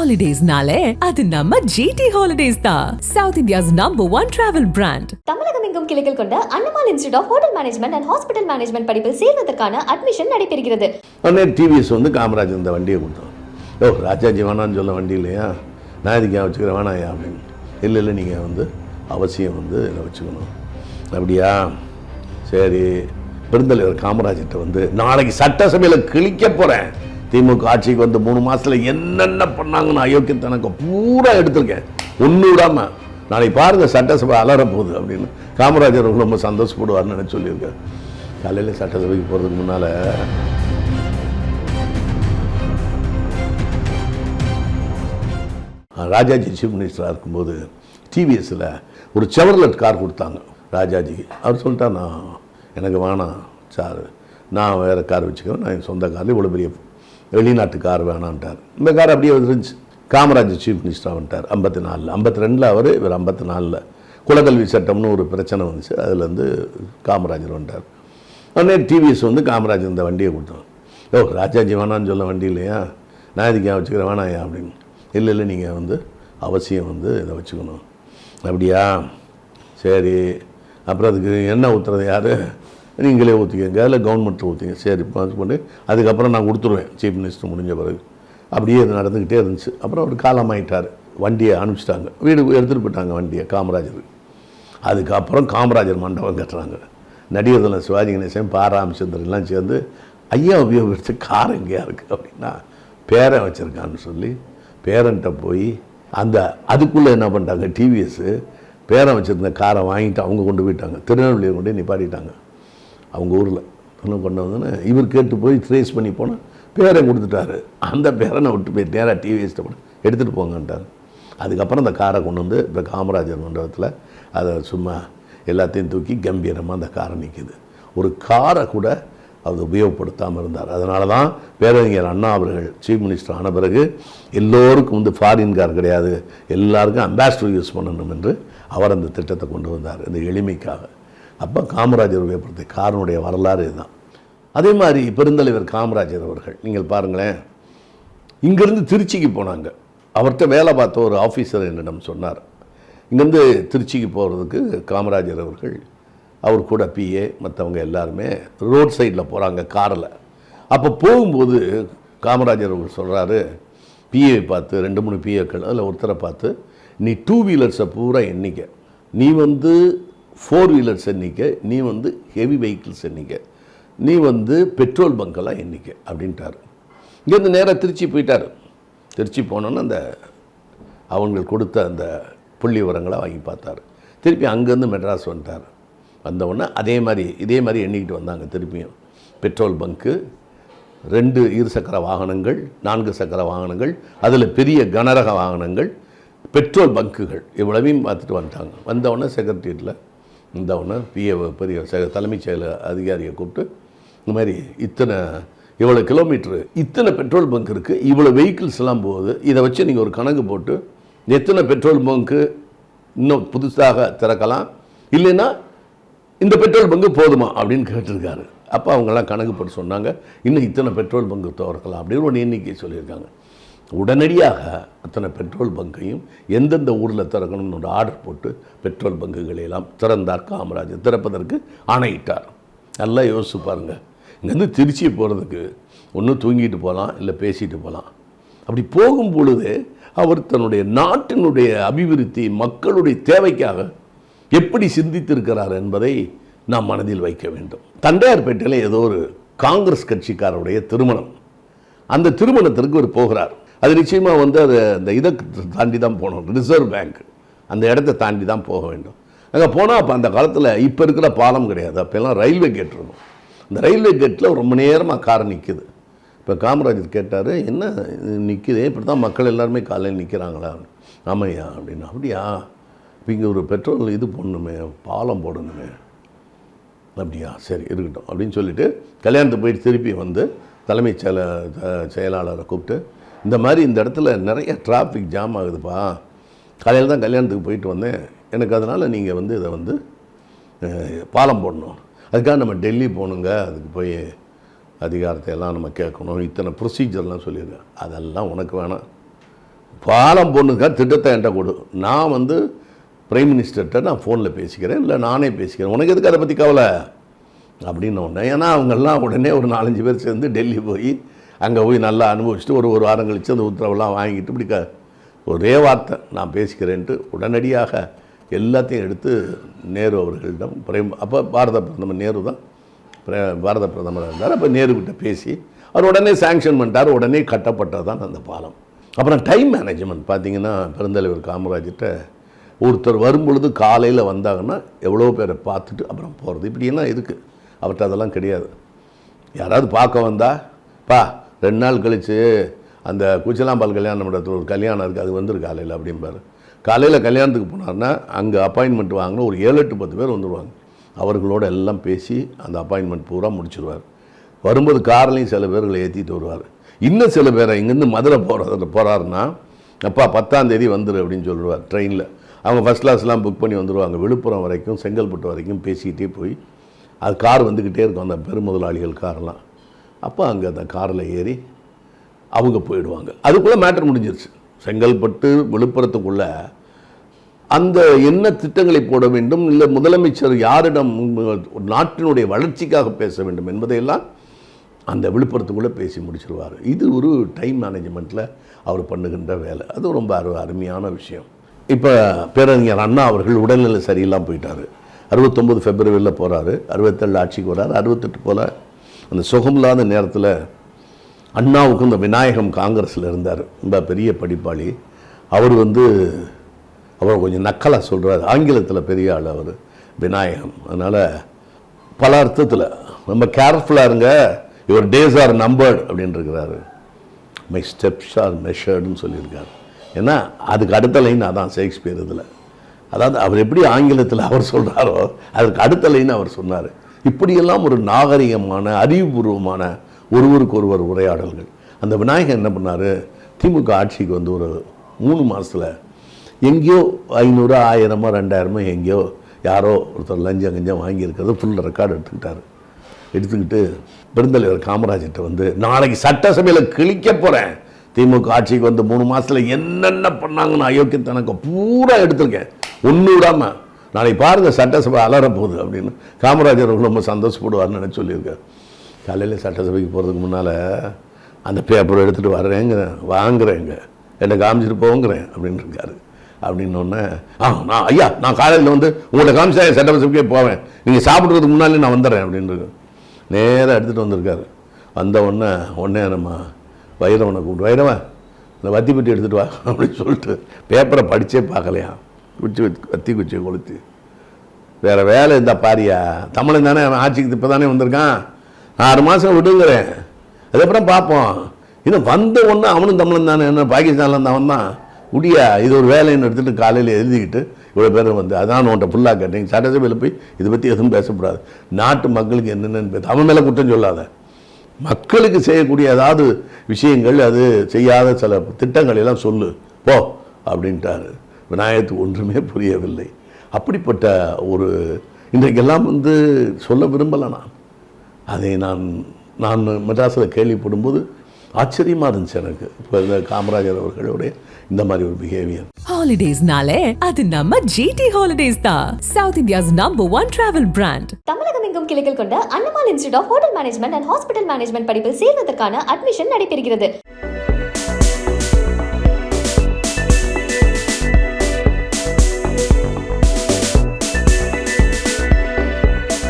ஹாலிடேஸ்னாலே அது நம்ம ஜிடி ஹாலிடேஸ் தான் south India's number one travel brand Tamilagam எங்கும் கிளைகள் கொண்ட அண்ணமால் institute of hotel management and hospital management படிப்பில் சேர்வதற்கான அட்மிஷன் நடைபெறுகிறது. உடனே டிவிஎஸ் வந்து காமராஜ் இந்த வண்டியை கொடுத்தோம். ஓ ராஜாஜி வேணான்னு சொல்ல வண்டி இல்லையா? நான் இதுக்கு ஏன் வச்சுக்கிறேன்? வேணாயா அப்படின்னு. இல்லை இல்லை நீங்கள் வந்து அவசியம் வந்து இதை வச்சுக்கணும். அப்படியா? சரி. பெருந்தலைவர் காமராஜர்கிட்ட வந்து நாளைக்கு சட்டசபையில் கிழிக்க போகிறேன் திமுக ஆட்சிக்கு வந்து மூணு மாசத்துல என்னென்ன பண்ணாங்கன்னு அயோக்கியத்தனக்கு பூரா எடுத்திருக்கேன். ஒன்று விடாம நாளைக்கு பாருங்க சட்டசபை அலற போகுது அப்படின்னு. காமராஜர் ரொம்ப சந்தோஷப்படுவார்னு நினைச்சு சொல்லியிருக்காரு. காலையில் சட்டசபைக்கு போகிறதுக்கு முன்னால் ராஜாஜி சீஃப் மினிஸ்டராக இருக்கும்போது டிவிஎஸில் ஒரு செவர்லெட் கார் கொடுத்தாங்க. ராஜாஜிக்கு அவர் சொல்லிட்டா நான் எனக்கு வேணாம் சார். நான் வேறு கார் வச்சுக்கிறேன் நான் என் சொந்த காரில் இவ்வளோ பெரிய வெளிநாட்டு கார் வேணான்ட்டார். இந்த கார் அப்படியே இருந்துச்சு காமராஜர் சீஃப் மினிஸ்டராக வந்துட்டார் ஐம்பத்தி நாலில் ஐம்பத்தி ரெண்டில் அவர் இவர் ஐம்பத்தி நாலில் குலக்கல்வி சட்டம்னு ஒரு பிரச்சனை வந்துச்சு. அதுலேருந்து காமராஜர் வந்துட்டார் உடனே டிவிஎஸ் வந்து காமராஜர் இந்த வண்டியை கொடுத்தோம். ஓ ராஜாஜி வேணான்னு சொல்ல வண்டி இல்லையா? நான் இதுக்கு ஏன் வச்சுக்கிறேன்? வேணாயா அப்படின்னு. இல்லை இல்லை நீங்கள் வந்து அவசியம் வந்து இதை வச்சுக்கணும். அப்படியா? சரி. அப்புறம் அதுக்கு என்ன ஊற்றுறது யார்? நீங்களே ஒத்துக்கங்க. அதில் கவர்மெண்ட்டில் ஒத்துங்க சரி பாஸ் பண்ணி. அதுக்கப்புறம் நான் கொடுத்துருவேன். சீஃப் மினிஸ்டர் முடிஞ்ச பிறகு. அப்படியே அது நடந்துக்கிட்டே இருந்துச்சு. அப்புறம் அவர் காலமாயிட்டார். வண்டியை அனுப்பிச்சிட்டாங்க. வீடு எடுத்துகிட்டு போயிட்டாங்க வண்டியை காமராஜர் அதுக்கப்புறம் காமராஜர் மண்டபம் கட்டுறாங்க. நடிகர்தலம் சிவாஜி கணேசன் பா எல்லாம் சேர்ந்து ஐயா உபயோகித்த கார் எங்கேயா இருக்குது அப்படின்னா பேரன் வச்சுருக்கான்னு சொல்லி பேரன்ட்ட போய் அந்த அதுக்குள்ளே என்ன பண்ணிட்டாங்க டிவிஎஸ்ஸு பேரன் வச்சுருந்த காரை வாங்கிட்டு அவங்க கொண்டு போயிட்டாங்க. திருநெல்வேலியை கொண்டு நிப்பாட்டிட்டாங்க. அவங்க ஊரில் என்ன கொண்டு வந்தோன்னே இவர் கேட்டு போய் ட்ரேஸ் பண்ணி போனால் பேரை கொடுத்துட்டாரு. அந்த பேரனை விட்டு போய் நேராக டிவிஎஸ்ட்டை போட்டு எடுத்துகிட்டு போங்கன்ட்டார். அதுக்கப்புறம் அந்த காரை கொண்டு வந்து இப்போ காமராஜர் மண்டபத்தில் அதை சும்மா எல்லாத்தையும் தூக்கி கம்பீரமாக அந்த காரை நிற்கிது ஒரு காரை கூட அவர் உபயோகப்படுத்தாமல் இருந்தார். அதனால தான் பேரறிஞர் அண்ணா அவர்கள் சீஃப் மினிஸ்டர் ஆன பிறகு எல்லோருக்கும் வந்து ஃபாரின் கார் கிடையாது. எல்லாருக்கும் அம்பாசிடர் யூஸ் பண்ணணும் என்று அவர் அந்த திட்டத்தை கொண்டு வந்தார். இந்த எளிமைக்காக. அப்போ காமராஜர் உபயோகப்படுத்திய காரனுடைய வரலாறு இதுதான். அதே மாதிரி பெருந்தலைவர் காமராஜர் அவர்கள் நீங்கள் பாருங்களேன். இங்கேருந்து திருச்சிக்கு போனாங்க. அவர்கிட்ட வேலை பார்த்த ஒரு ஆஃபீஸர் என்னிடம் சொன்னார். இங்கேருந்து திருச்சிக்கு போகிறதுக்கு காமராஜர் அவர்கள் அவர் கூட பிஏ மற்றவங்க எல்லாருமே ரோட் சைடில் போகிறாங்க காரில். அப்போ போகும்போது காமராஜர் அவர்கள் சொல்கிறாரு பிஏ பார்த்து ரெண்டு மூணு பிஏக்கள் அதில் ஒருத்தரை பார்த்து நீ டூ வீலர்ஸை பூரா எண்ணிக்க. நீ வந்து ஃபோர் வீலர்ஸ் எண்ணிக்க நீ வந்து ஹெவி வெஹிக்கிள்ஸ் எண்ணிக்க நீ வந்து பெட்ரோல் பங்கெல்லாம் எண்ணிக்க அப்படின்ட்டார். இங்கேருந்து நேராக திருச்சி போயிட்டார். திருச்சி போனோன்னு அந்த அவங்க கொடுத்த அந்த புள்ளி விவரங்களை வாங்கி பார்த்தாரு. திருப்பி அங்கேருந்து மெட்ராஸ் வந்துட்டார். வந்தவுடனே அதே மாதிரி இதே மாதிரி எண்ணிக்கிட்டு வந்தாங்க திருப்பியும். பெட்ரோல் பங்க்கு ரெண்டு இருசக்கர வாகனங்கள் நான்கு சக்கர வாகனங்கள் அதில் பெரிய கனரக வாகனங்கள் பெட்ரோல் பங்குகள் இவ்வளவையும் பார்த்துட்டு வந்துட்டாங்க. வந்தவுடனே செக்ரட்டரியேட்டில் இந்த ஒன்று பிஏ பெரிய தலைமைச் செயல அதிகாரியை கூப்பிட்டு இந்த மாதிரி இத்தனை இவ்வளோ கிலோமீட்ரு இத்தனை பெட்ரோல் பங்க் இருக்குது இவ்வளோ வெஹிக்கிள்ஸ் எல்லாம் போகுது இதை வச்சு நீங்கள் ஒரு கணக்கு போட்டு எத்தனை பெட்ரோல் பங்க்கு இன்னும் புதுசாக திறக்கலாம் இல்லைன்னா இந்த பெட்ரோல் பங்கு போதுமா அப்படின்னு கேட்டிருக்காரு. அப்போ அவங்கெல்லாம் கணக்கு போட்டு சொன்னாங்க இன்னும் இத்தனை பெட்ரோல் பங்கு திறக்கலாம் அப்படின்னு ஒரு எண்ணிக்கை சொல்லியிருக்காங்க. உடனடியாக அத்தனை பெட்ரோல் பங்கையும் எந்தெந்த ஊரில் திறக்கணும்னு ஒரு ஆர்டர் போட்டு பெட்ரோல் பங்குகளை எல்லாம் திறந்தார் காமராஜர். திறப்பதற்கு ஆணையிட்டார். நல்லா யோசிச்சு பாருங்க. இங்கேருந்து திருச்சி போகிறதுக்கு ஒன்று தூங்கிட்டு போகலாம் இல்லை பேசிட்டு போகலாம் அப்படி போகும் பொழுது அவர் தன்னுடைய நாட்டினுடைய அபிவிருத்தி மக்களுடைய தேவைக்காக எப்படி சிந்தித்திருக்கிறார் என்பதை நாம் மனதில் வைக்க வேண்டும். தண்டையார்பேட்டையில் ஏதோ ஒரு காங்கிரஸ் கட்சிக்காரருடைய திருமணம். அந்த திருமணத்திற்கு அவர் போகிறார். அது நிச்சயமாக வந்து அது அந்த இதை தாண்டி தான் போகணும் ரிசர்வ் பேங்க் அந்த இடத்த தாண்டி தான் போக வேண்டும். அங்கே போனால் அப்போ அந்த காலத்தில் இப்போ இருக்கிற பாலம் கிடையாது. அப்போல்லாம் ரயில்வே கேட் இருக்கும். இந்த ரயில்வே கேட்டில் ரொம்ப நேரமாக கார் நிற்குது இப்போ காமராஜர் கேட்டார் என்ன நிற்குதே இப்படி தான் மக்கள் எல்லாருமே காலையில் நிற்கிறாங்களா ஆமையா அப்படின்னு. அப்படியா? இப்போ இங்கே ஒரு பெட்ரோல் இது போடணுமே பாலம் போடணுமே. அப்படியா? சரி இருக்கட்டும் அப்படின்னு சொல்லிட்டு கல்யாணத்துக்கு போயிட்டு திருப்பி வந்து தலைமைச் செயல செயலாளரை கூப்பிட்டு இந்த மாதிரி இந்த இடத்துல நிறைய டிராஃபிக் ஜாம் ஆகுதுப்பா. காலையில் தான் கல்யாணத்துக்கு போயிட்டு வந்தேன். எனக்கு அதனால் நீங்கள் வந்து இதை வந்து பாலம் போடணும். அதுக்காக நம்ம டெல்லி போகணுங்க. அதுக்கு போய் அதிகாரத்தை எல்லாம் நம்ம கேட்கணும். இத்தனை ப்ரொசீஜர்லாம் சொல்லியிருக்கேன். அதெல்லாம் உனக்கு வேணாம். பாலம் போடணுக்காக திட்டத்தை என்கிட்ட கொடு. நான் வந்து பிரைம் மினிஸ்டர்கிட்ட நான் ஃபோனில் பேசிக்கிறேன். இல்லை நானே பேசிக்கிறேன். உனக்கு எதுக்கு அதை பற்றி கவலை? அப்படின்னு ஒன்று ஏன்னா அவங்கெல்லாம் உடனே ஒரு நாலஞ்சு பேர் சேர்ந்து டெல்லி போய் அங்கே போய் நல்லா அனுபவிச்சுட்டு ஒரு ஒரு வாரம் கழித்து அந்த உத்தரவெல்லாம் வாங்கிட்டு இப்படி க ஒரே வார்த்தை நான் பேசிக்கிறேன்ட்டு உடனடியாக எல்லாத்தையும் எடுத்து நேரு அவர்களிடம் பிரேம் அப்போ பாரத பிரதமர் நேரு தான் பாரத பிரதமராக இருந்தார். அப்போ நேருக்கிட்ட பேசி அவர் உடனே சாங்ஷன் பண்ணிட்டார் உடனே கட்டப்பட்டது தான் அந்த பாலம். அப்புறம் டைம் மேனேஜ்மெண்ட் பார்த்தீங்கன்னா பெருந்தலைவர் காமராஜர்கிட்ட ஒருத்தர் வரும்பொழுது காலையில் வந்தாங்கன்னா எவ்வளோ பேரை பார்த்துட்டு அப்புறம் போகிறது இப்படியெல்லாம் இருக்குது அவர்கிட்ட அதெல்லாம் கிடையாது. யாராவது பார்க்க வந்தா பா ரெண்டு நாள் கழித்து அந்த குச்சலாம்பால் கல்யாணம் இடத்துல ஒரு கல்யாணம் இருக்குது அது வந்துரு காலையில் அப்படிம்பார். காலையில் கல்யாணத்துக்கு போனார்னா அங்கே அப்பாயின்மெண்ட் வாங்கினா ஒரு ஏழு எட்டு பத்து பேர் வந்துடுவாங்க அவர்களோட எல்லாம் பேசி அந்த அப்பாயின்மெண்ட் பூரா முடிச்சிடுவார் வரும்போது கார்லேயும் சில பேர்களை ஏற்றிட்டு வருவார். இன்னும் சில பேரை இங்கேருந்து மதுரை போகிற போகிறாருன்னா அப்பா பத்தாந்தேதி வந்துரு அப்படின்னு சொல்லிடுவார் ட்ரெயினில் அவங்க ஃபஸ்ட் கிளாஸ்லாம் புக் பண்ணி வந்துடுவாங்க விழுப்புரம் வரைக்கும் செங்கல்பட்டு வரைக்கும் பேசிக்கிட்டே போய் அது கார் வந்துக்கிட்டே இருக்கும். அந்த பெருமுதலாளிகள் கார்லாம் அப்போ அங்கே அந்த காரில் ஏறி அவங்க போயிடுவாங்க. அதுக்குள்ளே மேட்டர் முடிஞ்சிருச்சு. செங்கல்பட்டு விழுப்புரத்துக்குள்ளே அந்த என்ன திட்டங்களை போட வேண்டும் இல்லை முதலமைச்சர் யாரிடம் ஒரு நாட்டினுடைய வளர்ச்சிக்காக பேச வேண்டும் என்பதையெல்லாம் அந்த விழுப்புரத்துக்குள்ளே பேசி முடிச்சிருவார். இது ஒரு டைம் மேனேஜ்மெண்ட்டில் அவர் பண்ணுகின்ற வேலை. அது ரொம்ப அரு அருமையான விஷயம். இப்போ பேரறிஞர் அண்ணா அவர்கள் உடல்நிலை சரியில்லாமல் போயிட்டார். அறுபத்தொம்பது ஃபெப்ரவரியில் போகிறாரு அறுபத்தேழு ஆட்சிக்கு வர்றாரு அறுபத்தெட்டு போல் அந்த சுகமில்லாத நேரத்தில் அண்ணாவுக்கும் இந்த விநாயகம் காங்கிரஸில் இருந்தார். ரொம்ப பெரிய படிப்பாளி. அவர் வந்து அவர் கொஞ்சம் நக்கலாக சொல்கிறார் ஆங்கிலத்தில் பெரிய ஆள் அவர் விநாயகம். அதனால் பல அர்த்தத்தில் ரொம்ப கேர்ஃபுல்லாக இருங்க. யுவர் டேஸ் ஆர் நம்பர்டு அப்படின்ட்டுருக்கிறாரு மை ஸ்டெப்ஸ் ஆர் மெஷர்டுன்னு சொல்லியிருக்காரு. ஏன்னா அதுக்கு அடுத்த லைன் அதான் ஷேக்ஸ்பியர் இதில். அதாவது அவர் எப்படி ஆங்கிலத்தில் அவர் சொல்கிறாரோ அதுக்கு அடுத்த லைன் அவர் சொன்னார். இப்படியெல்லாம் ஒரு நாகரிகமான அறிவுபூர்வமான ஒருவருக்கு ஒருவர் உரையாடல்கள். அந்த விநாயகர் என்ன பண்ணார்? திமுக ஆட்சிக்கு வந்து ஒரு மூணு மாதத்தில் எங்கேயோ ஐநூறு ஆயிரமோ ரெண்டாயிரமோ எங்கேயோ யாரோ ஒருத்தர் லஞ்சம் கஞ்சம் வாங்கியிருக்கிறத ஃபுல் ரெக்கார்டு எடுத்துக்கிட்டாரு. எடுத்துக்கிட்டு பெருந்தலைவர் காமராஜர்கிட்ட வந்து நாளைக்கு சட்டசபையில் கிழிக்க போகிறேன் திமுக ஆட்சிக்கு வந்து மூணு மாதத்தில் என்னென்ன பண்ணாங்கன்னு அயோக்கியத்தனக்கு பூரா எடுத்திருக்கேன். ஒன்று விடாமல் நாளைக்கு பாருங்கள் சட்டசபை அலற போகுது அப்படின்னு. காமராஜர் அவர்கள் ரொம்ப சந்தோஷப்படுவார்னு நினச்சி சொல்லியிருக்காரு. காலையில் சட்டசபைக்கு போகிறதுக்கு முன்னால் அந்த பேப்பர் எடுத்துகிட்டு வர்றேங்க வாங்குறேங்க. என்னை காமிச்சிட்டு போங்கிறேன் அப்படின்னு இருக்காரு. அப்படின்னோடனே ஆ நான் ஐயா நான் காலையில் வந்து உங்கள்கிட்ட காமிச்சா என் சட்டசபைக்கே போவேன். நீங்கள் சாப்பிட்றதுக்கு முன்னாலே நான் வந்துடுறேன் அப்படின்னு நேராக எடுத்துகிட்டு வந்திருக்காரு. வந்த உடனே உடனே நம்ம வைரவனை கூப்பிட்டு வைரவன் இந்த வத்தி பெட்டி எடுத்துகிட்டு வா அப்படின்னு சொல்லிட்டு பேப்பரை படித்தே பார்க்கலையா? குச்சி வச்சு கத்தி குச்சியை கொளுத்து. வேறு வேலை இருந்தா பாரியா. தமிழன் தானே அவன் ஆட்சிக்கு இப்போ தானே வந்திருக்கான் ஆறு மாதம் விடுங்கிறேன். அதுக்கப்புறம் பார்ப்போம். இன்னும் வந்த ஒன்று அவனும் தமிழன் தானே. என்ன பாகிஸ்தானில் இருந்து அவன் தான் முடியா இது ஒரு வேலைன்னு எடுத்துகிட்டு காலையில் எழுதிக்கிட்டு இவ்வளோ பேர் வந்து அதான் உன்ட்ட ஃபுல்லாக கேட்டீங்க சட்டசபையில் போய் இதை பற்றி எதுவும் பேசக்கூடாது. நாட்டு மக்களுக்கு என்னென்னு அவன் மேலே குற்றம் சொல்லாத. மக்களுக்கு செய்யக்கூடிய ஏதாவது விஷயங்கள் அது செய்யாத சில திட்டங்கள் எல்லாம் சொல்லு. போ அப்படின்ட்டாரு. விநாயகத்துக்கு ஒன்றுமே புரியவில்லை. அப்படிப்பட்ட ஒரு இன்றைக்கெல்லாம் வந்து சொல்ல விரும்பலை நான். அதை நான் நான் மெட்ராஸில் கேள்விப்படும்போது ஆச்சரியமாக இருந்துச்சு எனக்கு. இப்போ இந்த காமராஜர் அவர்களுடைய இந்த மாதிரி ஒரு பிஹேவியர் ஹாலிடேஸ்னாலே அது நம்ம ஜிடி ஹாலிடேஸ் தான். South India's number one travel brand Tamilagam எங்கும் கிளைகள் கொண்ட அன்னமால் institute of hotel management and hospital management படிப்பில் சேர்வதற்கான அட்மிஷன் நடைபெறுகிறது.